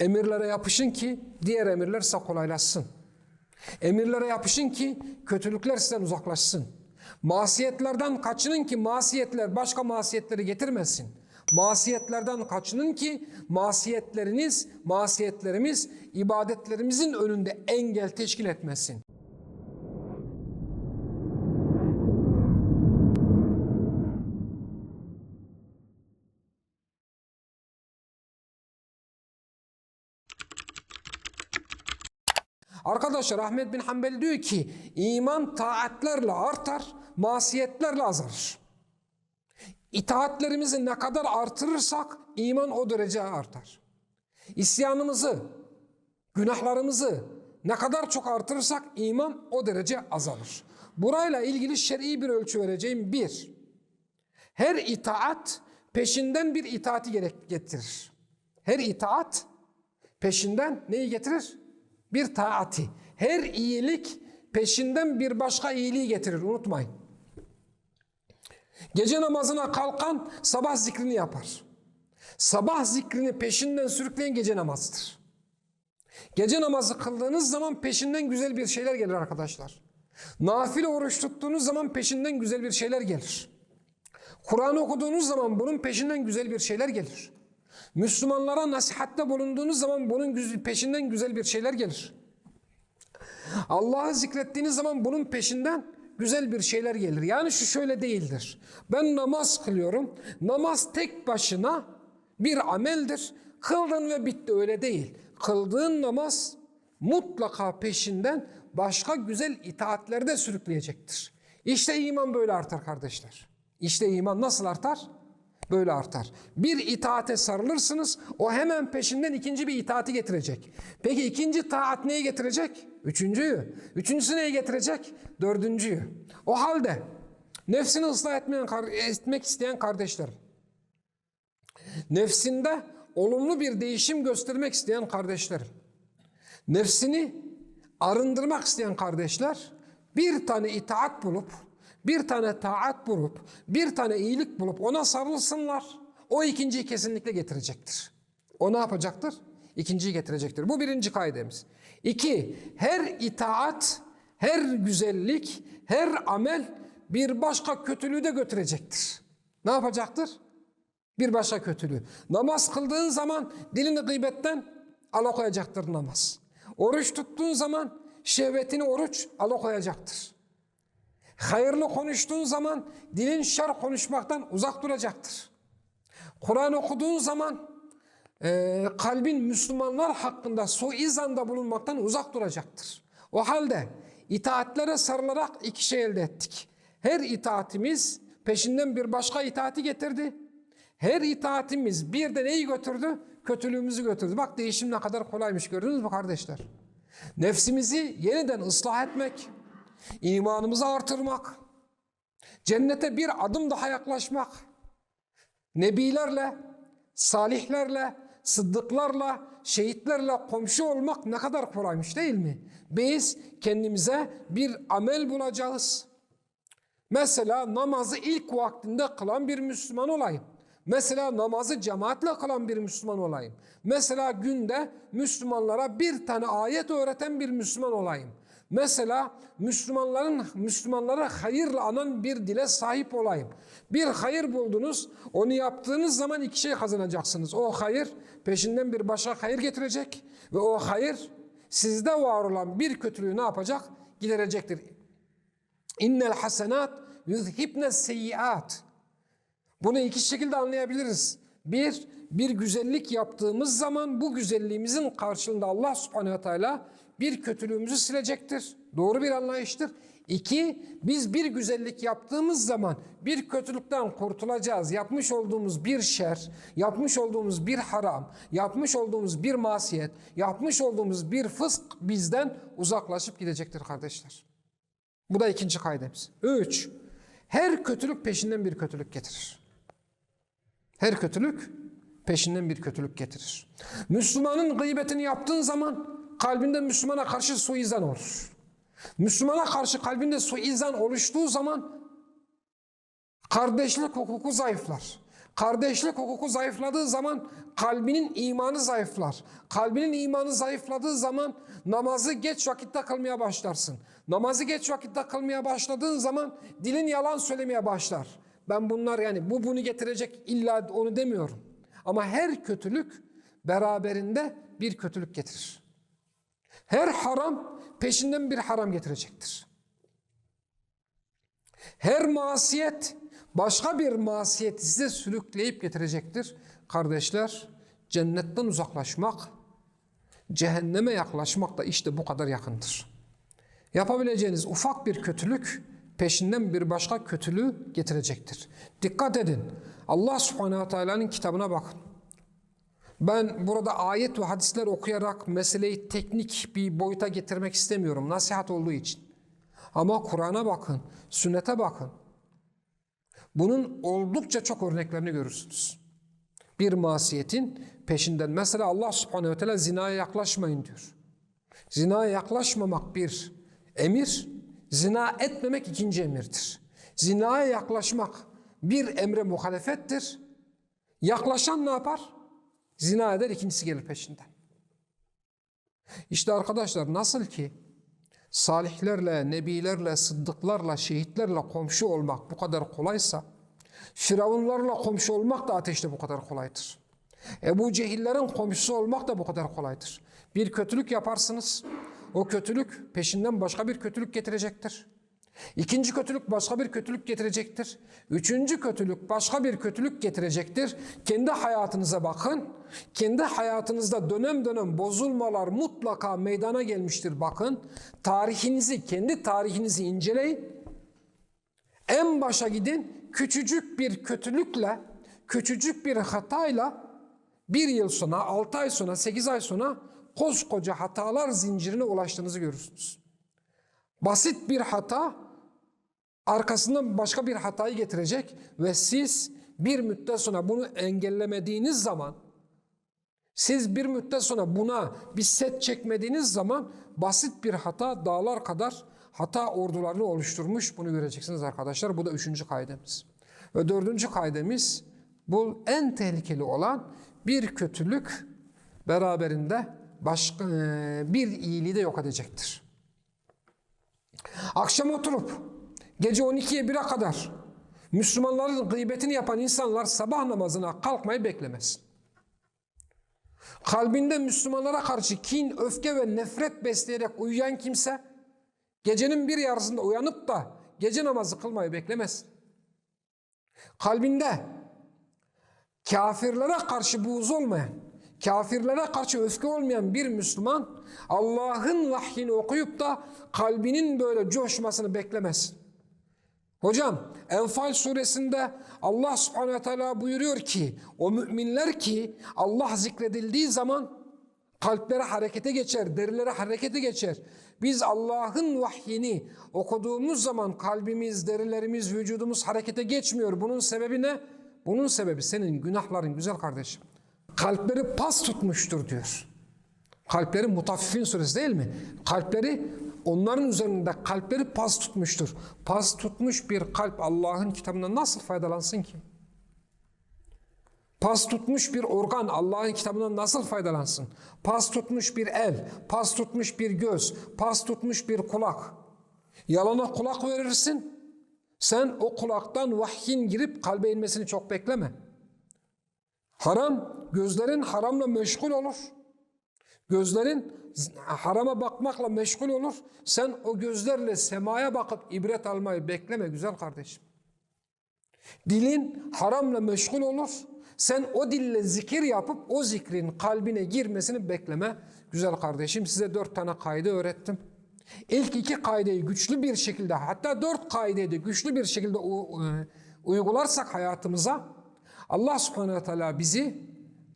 Emirlere yapışın ki diğer emirler size kolaylaşsın. Emirlere yapışın ki kötülükler sizden uzaklaşsın. Masiyetlerden kaçının ki masiyetler başka masiyetleri getirmesin. Masiyetlerden kaçının ki masiyetleriniz, masiyetlerimiz ibadetlerimizin önünde engel teşkil etmesin. Arkadaşlar Ahmet bin Hanbel diyor ki iman taatlerle artar, masiyetlerle azalır. İtaatlerimizi ne kadar artırırsak iman o derece artar. İsyanımızı, günahlarımızı ne kadar çok artırırsak iman o derece azalır. Burayla ilgili şer'i bir ölçü vereceğim. Bir, her itaat peşinden bir itaati getirir. Her itaat peşinden neyi getirir? Bir taati. Her iyilik peşinden bir başka iyiliği getirir. Unutmayın. Gece namazına kalkan sabah zikrini yapar. Sabah zikrini peşinden sürükleyen gece namazıdır. Gece namazı kıldığınız zaman peşinden güzel bir şeyler gelir arkadaşlar. Nafile oruç tuttuğunuz zaman peşinden güzel bir şeyler gelir. Kur'an okuduğunuz zaman bunun peşinden güzel bir şeyler gelir. Müslümanlara nasihatte bulunduğunuz zaman bunun peşinden güzel bir şeyler gelir. Allah'ı zikrettiğiniz zaman bunun peşinden güzel bir şeyler gelir. Yani şu şöyle değildir. Ben namaz kılıyorum. Namaz tek başına bir ameldir. Kıldın ve bitti öyle değil. Kıldığın namaz mutlaka peşinden başka güzel itaatler de sürükleyecektir. İşte iman böyle artar kardeşler. İşte iman nasıl artar? Böyle artar. Bir itaate sarılırsınız, o hemen peşinden ikinci bir itaati getirecek. Peki ikinci taat neyi getirecek? Üçüncüyü. Üçüncüsü neyi getirecek? Dördüncüyü. O halde nefsini ıslah etmeyen, etmek isteyen kardeşlerim, nefsinde olumlu bir değişim göstermek isteyen kardeşlerim, nefsini arındırmak isteyen kardeşler, bir tane itaat bulup, bir tane taat bulup, bir tane iyilik bulup ona sarılsınlar. O ikinciyi kesinlikle getirecektir. O ne yapacaktır? İkinciyi getirecektir. Bu birinci kaidemiz. İki, her itaat, her güzellik, her amel bir başka kötülüğü de götürecektir. Ne yapacaktır? Bir başka kötülüğü. Namaz kıldığın zaman dilini gıybetten alakoyacaktır namaz. Oruç tuttuğun zaman şehvetini oruç alakoyacaktır. Hayırlı konuştuğun zaman dilin şer konuşmaktan uzak duracaktır. Kur'an okuduğun zaman e, kalbin Müslümanlar hakkında suizanda bulunmaktan uzak duracaktır. O halde itaatlere sarılarak iki şey elde ettik. Her itaatimiz peşinden bir başka itaati getirdi. Her itaatimiz bir de neyi götürdü? Kötülüğümüzü götürdü. Bak değişim ne kadar kolaymış gördünüz mü kardeşler? Nefsimizi yeniden ıslah etmek, imanımızı artırmak, cennete bir adım daha yaklaşmak, nebilerle, salihlerle, sıddıklarla, şehitlerle komşu olmak ne kadar kolaymış değil mi? Biz kendimize bir amel bulacağız. Mesela namazı ilk vaktinde kılan bir Müslüman olayım. Mesela namazı cemaatle kılan bir Müslüman olayım. Mesela günde Müslümanlara bir tane ayet öğreten bir Müslüman olayım. Mesela Müslümanların Müslümanlara hayırla anan bir dile sahip olayım. Bir hayır buldunuz, onu yaptığınız zaman iki şey kazanacaksınız. O hayır peşinden bir başka hayır getirecek ve o hayır sizde var olan bir kötülüğü ne yapacak? Giderecektir. İnnel hasenat yuzhibne seyyiat. Bunu iki şekilde anlayabiliriz. Bir, bir güzellik yaptığımız zaman bu güzelliğimizin karşılığında Allah subhanehu ve teala bir kötülüğümüzü silecektir. Doğru bir anlayıştır. İki, biz bir güzellik yaptığımız zaman bir kötülükten kurtulacağız. Yapmış olduğumuz bir şer, yapmış olduğumuz bir haram, yapmış olduğumuz bir masiyet, yapmış olduğumuz bir fısk bizden uzaklaşıp gidecektir kardeşler. Bu da ikinci kaidemiz. Üç, her kötülük peşinden bir kötülük getirir. Her kötülük peşinden bir kötülük getirir. Müslümanın gıybetini yaptığın zaman kalbinde Müslümana karşı suizan olur. Müslümana karşı kalbinde suizan oluştuğu zaman kardeşlik hukuku zayıflar. Kardeşlik hukuku zayıfladığı zaman kalbinin imanı zayıflar. Kalbinin imanı zayıfladığı zaman namazı geç vakitte kılmaya başlarsın. Namazı geç vakitte kılmaya başladığın zaman dilin yalan söylemeye başlar. Ben bunlar yani bu bunu getirecek illa onu demiyorum. Ama her kötülük beraberinde bir kötülük getirir. Her haram peşinden bir haram getirecektir. Her masiyet başka bir masiyeti size sürükleyip getirecektir. Kardeşler cennetten uzaklaşmak, cehenneme yaklaşmak da işte bu kadar yakındır. Yapabileceğiniz ufak bir kötülük peşinden bir başka kötülüğü getirecektir. Dikkat edin. Allah subhanehu teala'nın kitabına bakın. Ben burada ayet ve hadisler okuyarak meseleyi teknik bir boyuta getirmek istemiyorum. Nasihat olduğu için. Ama Kur'an'a bakın, sünnete bakın. Bunun oldukça çok örneklerini görürsünüz. Bir masiyetin peşinden. Mesela Allah subhanehu ve teala zinaya yaklaşmayın diyor. Zinaya yaklaşmamak bir emir, zina etmemek ikinci emirdir. Zinaya yaklaşmak bir emre muhalefettir. Yaklaşan ne yapar? Zina eder, ikincisi gelir peşinden. İşte arkadaşlar nasıl ki salihlerle, nebilerle, sıddıklarla, şehitlerle komşu olmak bu kadar kolaysa, firavunlarla komşu olmak da ateşte bu kadar kolaydır. Ebu Cehillerin komşusu olmak da bu kadar kolaydır. Bir kötülük yaparsınız, o kötülük peşinden başka bir kötülük getirecektir. İkinci kötülük başka bir kötülük getirecektir. Üçüncü kötülük başka bir kötülük getirecektir. Kendi hayatınıza bakın. Kendi hayatınızda dönem dönem bozulmalar mutlaka meydana gelmiştir bakın. Tarihinizi, kendi tarihinizi inceleyin. En başa gidin. Küçücük bir kötülükle, küçücük bir hatayla bir yıl sonra, altı ay sonra, sekiz ay sonra koskoca hatalar zincirine ulaştığınızı görürsünüz. Basit bir hata arkasından başka bir hatayı getirecek ve siz bir müddet sonra bunu engellemediğiniz zaman siz bir müddet sonra buna bir set çekmediğiniz zaman basit bir hata dağlar kadar hata ordularını oluşturmuş. Bunu göreceksiniz arkadaşlar. Bu da üçüncü kaidemiz. Ve dördüncü kaidemiz bu en tehlikeli olan bir kötülük beraberinde başka bir iyiliği de yok edecektir. Akşam oturup gece 12'ye 1'e kadar Müslümanların gıybetini yapan insanlar sabah namazına kalkmayı beklemez. Kalbinde Müslümanlara karşı kin, öfke ve nefret besleyerek uyuyan kimse gecenin bir yarısında uyanıp da gece namazı kılmayı beklemez. Kalbinde kafirlere karşı buğz olmayan, kafirlere karşı öfke olmayan bir Müslüman Allah'ın vahyini okuyup da kalbinin böyle coşmasını beklemez. Hocam Enfal suresinde Allah subhanehu teala buyuruyor ki o müminler ki Allah zikredildiği zaman kalplere harekete geçer, derilere harekete geçer. Biz Allah'ın vahyini okuduğumuz zaman kalbimiz, derilerimiz, vücudumuz harekete geçmiyor. Bunun sebebi ne? Bunun sebebi senin günahların güzel kardeşim. Kalpleri pas tutmuştur diyor. Kalpleri Mutaffifin suresi değil mi? Kalpleri onların üzerinde kalpleri pas tutmuştur. Pas tutmuş bir kalp Allah'ın kitabından nasıl faydalansın ki? Pas tutmuş bir organ Allah'ın kitabından nasıl faydalansın? Pas tutmuş bir el, pas tutmuş bir göz, pas tutmuş bir kulak. Yalana kulak verirsin. Sen o kulaktan vahyin girip kalbe inmesini çok bekleme. Haram, gözlerin haramla meşgul olur. Gözlerin harama bakmakla meşgul olur. Sen o gözlerle semaya bakıp ibret almayı bekleme güzel kardeşim. Dilin haramla meşgul olur. Sen o dille zikir yapıp o zikrin kalbine girmesini bekleme güzel kardeşim. Size dört tane kaydı öğrettim. İlk iki kaideyi güçlü bir şekilde hatta dört kaideyi de güçlü bir şekilde uygularsak hayatımıza Allah subhanehu teala bizi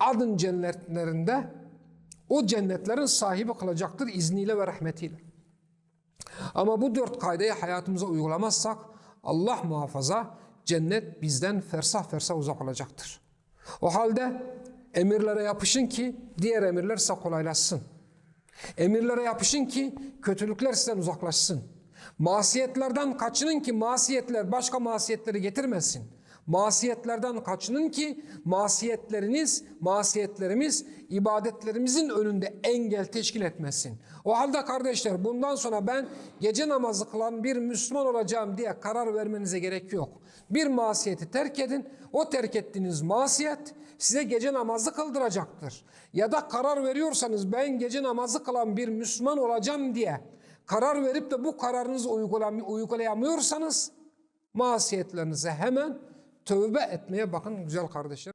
adın cennetlerinde o cennetlerin sahibi kılacaktır izniyle ve rahmetiyle. Ama bu dört kaideyi hayatımıza uygulamazsak Allah muhafaza cennet bizden fersah fersah uzak olacaktır. O halde emirlere yapışın ki diğer emirler size kolaylaşsın. Emirlere yapışın ki kötülükler sizden uzaklaşsın. Masiyetlerden kaçının ki masiyetler başka masiyetleri getirmesin. Masiyetlerden kaçının ki masiyetleriniz, masiyetlerimiz ibadetlerimizin önünde engel teşkil etmesin. O halde kardeşler bundan sonra ben gece namazı kılan bir Müslüman olacağım diye karar vermenize gerek yok. Bir masiyeti terk edin. O terk ettiğiniz masiyet size gece namazı kıldıracaktır. Ya da karar veriyorsanız ben gece namazı kılan bir Müslüman olacağım diye karar verip de bu kararınızı uygulayamıyorsanız masiyetlerinize hemen tövbe etmeye bakın güzel kardeşler.